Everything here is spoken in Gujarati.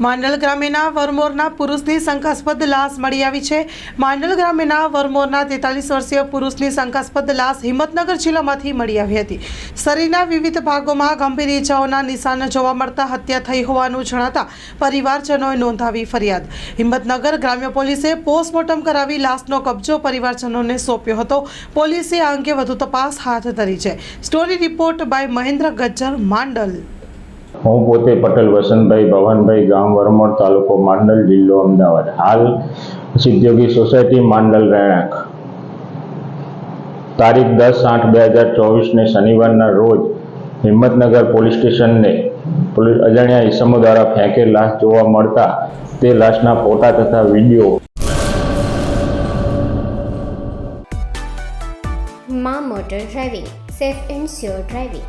માંડલ ગ્રામ્યના વરમોરના પુરુષની શંકાસ્પદ લાશ મળી આવી છે. માંડલ ગ્રામ્યના વરમોરના તેતાલીસ વર્ષીય પુરુષની શંકાસ્પદ લાશ હિંમતનગર જિલ્લામાંથી મળી આવી હતી. શરીરના વિવિધ ભાગોમાં ગંભીર ઇજાઓના નિશાન જોવા મળતા હત્યા થઈ હોવાનું જણાતા પરિવારજનોએ નોંધાવી ફરિયાદ. હિંમતનગર ગ્રામ્ય પોલીસે પોસ્ટમોર્ટમ કરાવી લાશનો કબજો પરિવારજનોને સોંપ્યો હતો. પોલીસે આ અંગે વધુ તપાસ હાથ ધરી છે. Story report by Mahendra Gajjar, Mandal. હું પોતે પટેલ, વસંતભાઈ ભવનભાઈ, ગામ વરમોડ તાલુકો માંડલ જિલ્લો અમદાવાદ. હાલ સિદ્ધયોગી સોસાયટી માંડલ રહેણાંક. તારીખ દસ આઠ બે હજાર ચોવીસને શનિવારના રોજ હિંમતનગર પોલીસ સ્ટેશનને પોલીસ અજાણ્યા ઈસમો દ્વારા ફેંકે લાશ જોવા મળતા તે લાશના ફોટા તથા વીડિયો મા motor driving, safe and sure driving.